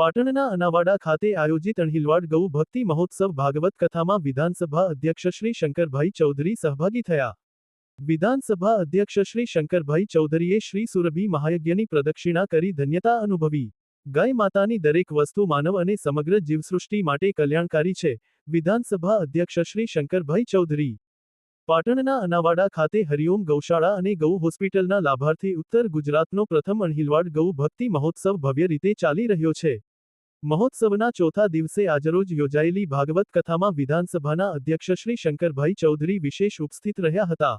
પાટણના અનાવાડા ખાતે આયોજિત અણહિલવાડ ગૌ ભક્તિ મહોત્સવ ભાગવત કથામાં વિધાનસભા અધ્યક્ષ શ્રી શંકરભાઈ ચૌધરી સહભાગી થયા. વિધાનસભા અધ્યક્ષ શ્રી શંકરભાઈ ચૌધરીએ શ્રી સુરભી મહાયજ્ઞની પ્રદક્ષિણા કરી ધન્યતા અનુભવી. ગાય માતાની દરેક વસ્તુ માનવ અને સમગ્ર જીવસૃષ્ટિ માટે કલ્યાણકારી છે, વિધાનસભા અધ્યક્ષ શ્રી શંકરભાઈ ચૌધરી. પાટણના અનાવાડા ખાતે હરિઓમ ગૌશાળા અને ગૌ હોસ્પિટલના લાભાર્થી ઉત્તર ગુજરાતનો પ્રથમ અણહિલવાડ ગૌ ભક્તિ મહોત્સવ ભવ્ય રીતે ચાલી રહ્યો છે. મહોત્સવના ચોથા દિવસે આજરોજ યોજાયેલી ભાગવત કથામાં વિધાનસભાના અધ્યક્ષ શ્રી શંકરભાઈ ચૌધરી વિશેષ ઉપસ્થિત રહ્યા હતા.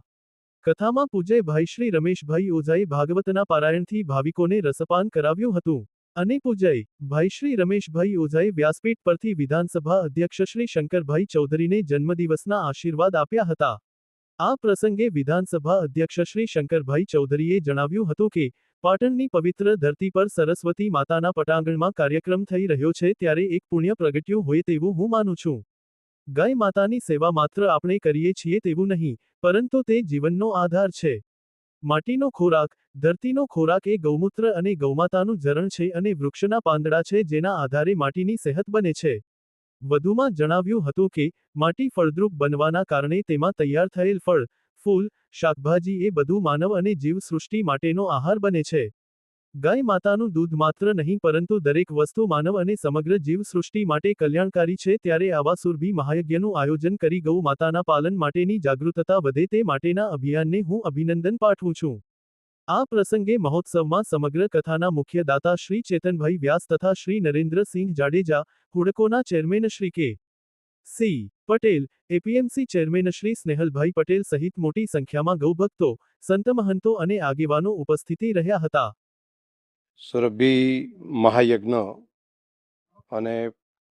કથામાં પૂજયભાઈ શ્રી રમેશભાઈ ઓઝાએ ભાગવતના પારાયણથી ભાવિકોને રસપાન કરાવ્યું હતું અને પૂજય ભાઈ શ્રી રમેશભાઈ ઓઝાએ વ્યાસપીઠ પરથી વિધાનસભા અધ્યક્ષ શ્રી શંકરભાઈ ચૌધરીને જન્મદિવસના આશીર્વાદ આપ્યા હતા. આ પ્રસંગે વિધાનસભા અધ્યક્ષ શ્રી શંકરભાઈ ચૌધરીએ જણાવ્યું હતું કે પાટણની પવિત્ર ધરતી પર સરસ્વતી માતાના પટાંગણમાં કાર્યક્રમ થઈ રહ્યો છે ત્યારે એક પુણ્ય પ્રગટ્યું હોય તેવું હું માનું છું. ગાય માતાની સેવા માત્ર આપણે કરીએ છીએ તેવું નહીં, પરંતુ તે જીવનનો આધાર છે. માટીનો ખોરાક, ધરતીનો ખોરાક એ ગૌમૂત્ર અને ગૌમાતાનું ઝરણ છે અને વૃક્ષના પાંદડા છે જેના આધારે માટીની સેહત બને છે. વધુમાં જણાવ્યું હતું કે, માટી ફળદ્રુપ બનવાના કારણે તેમાં તૈયાર થયેલ ફળ ફૂલ, શાકભાજી એ બધું માનવ અને જીવસૃષ્ટિ માટેનો આહાર બને છે. ગાય માતાનું દૂધ માત્ર નહીં, પરંતુ દરેક વસ્તુ માનવ અને સમગ્ર જીવસૃષ્ટિ માટે કલ્યાણકારી છે. ત્યારે આવા સુરભી મહાયજ્ઞનું આયોજન કરી ગૌ માતાના પાલન માટેની જાગૃતતા વધે તે માટેના અભિયાનને હું અભિનંદન પાઠવું છું. આ પ્રસંગે મહોત્સવમાં સમગ્ર કથાના મુખ્ય દાતા શ્રી ચેતનભાઈ વ્યાસ તથા Shri Narendrasinh Jadeja, હુડકોના chairman Shri K. C. Patel, APMC chairman Shri Snehalbhai Patel સહિત મોટી સંખ્યામાં ગૌભક્તો સંત મહંતો અને આગેવાનો ઉપસ્થિતિ રહ્યા હતા. સુરભી મહાયજ્ઞ અને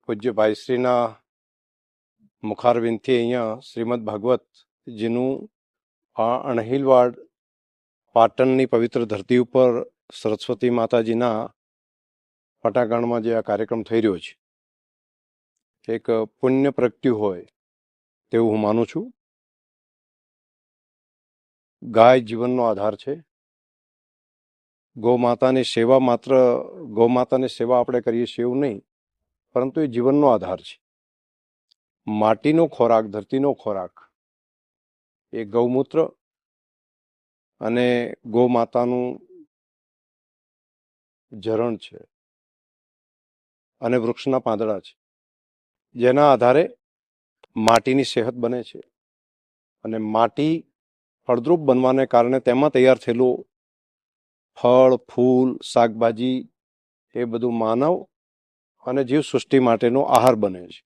પૂજ્ય ભાઈશ્રીના મુખારવિંદથી અહીંયા શ્રીમદ ભાગવતજીનું આ અણહિલવાડ પાટણની પવિત્ર ધરતી ઉપર સરસ્વતી માતાજીના પટાગણમાં જે આ કાર્યક્રમ થઈ રહ્યો છે. એક પુણ્ય પ્રગટ્યું હોય તેવું હું માનું છું. ગાય જીવનનો આધાર છે. ગૌમાતાની સેવા માત્ર, ગૌમાતાની સેવા આપણે કરીએ છીએ એવું નહીં, પરંતુ એ જીવનનો આધાર છે. માટીનો ખોરાક, ધરતીનો ખોરાક, એ ગૌમૂત્ર અને ગૌમાતાનું ઝરણ છે. અને વૃક્ષના પાંદડા છે. જેના આધારે માટીની સેહત બને છે. અને માટી ફળદ્રુપ બનવાને કારણે તેમાં તૈયાર થયેલું ફળ, ફૂલ, શાકભાજી એ બધું માનવ અને જીવ સૃષ્ટિ માટેનો આહાર બને છે.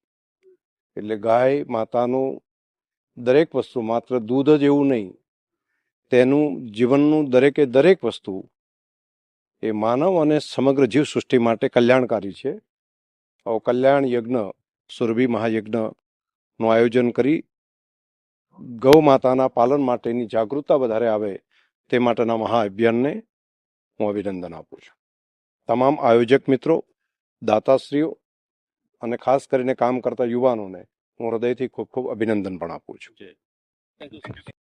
એટલે ગાય માતાનું દરેક વસ્તુ, માત્ર દૂધ જ એવું નહીં, તેનું જીવનનું દરેકે દરેક વસ્તુ એ માનવ અને સમગ્ર જીવ સૃષ્ટિ માટે કલ્યાણકારી છે. કલ્યાણ યજ્ઞ સુરભી મહાયજ્ઞનું આયોજન કરી ગૌ માતાના પાલન માટેની જાગૃતતા વધારે આવે તે માટેના મહાઅભિયાનને હું અભિનંદન આપું છું. તમામ આયોજક મિત્રો, દાતાશ્રીઓ અને ખાસ કરીને કામ કરતા યુવાનોને હું હૃદયથી ખૂબ ખૂબ અભિનંદન પણ આપું છું.